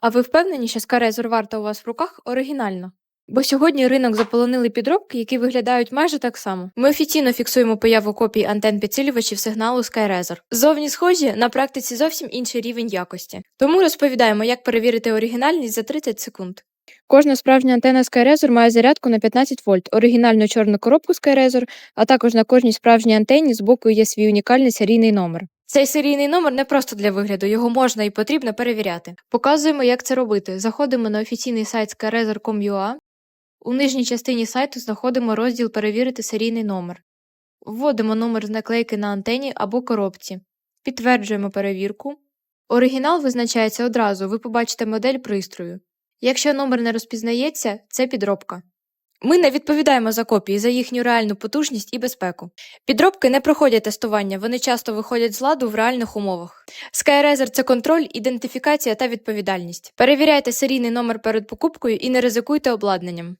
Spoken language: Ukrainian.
А ви впевнені, що Skyrazer варта у вас в руках оригінальна? Бо сьогодні ринок заполонили підробки, які виглядають майже так само. Ми офіційно фіксуємо появу копій антен підсилювачів сигналу Skyrazer. Зовні схожі, на практиці зовсім інший рівень якості. Тому розповідаємо, як перевірити оригінальність за 30 секунд. Кожна справжня антенна Skyrazer має зарядку на 15 вольт, оригінальну чорну коробку Skyrazer, а також на кожній справжній антенні боку є свій унікальний серійний номер. Цей серійний номер не просто для вигляду, його можна і потрібно перевіряти. Показуємо, як це робити. Заходимо на офіційний сайт skyrazer.com.ua. У нижній частині сайту знаходимо розділ Перевірити серійний номер. Вводимо номер з наклейки на антені або коробці. Підтверджуємо перевірку. Оригінал визначається одразу, ви побачите модель пристрою. Якщо номер не розпізнається, це підробка. Ми не відповідаємо за копії, за їхню реальну потужність і безпеку. Підробки не проходять тестування, вони часто виходять з ладу в реальних умовах. Skyrazer – це контроль, ідентифікація та відповідальність. Перевіряйте серійний номер перед покупкою і не ризикуйте обладнанням.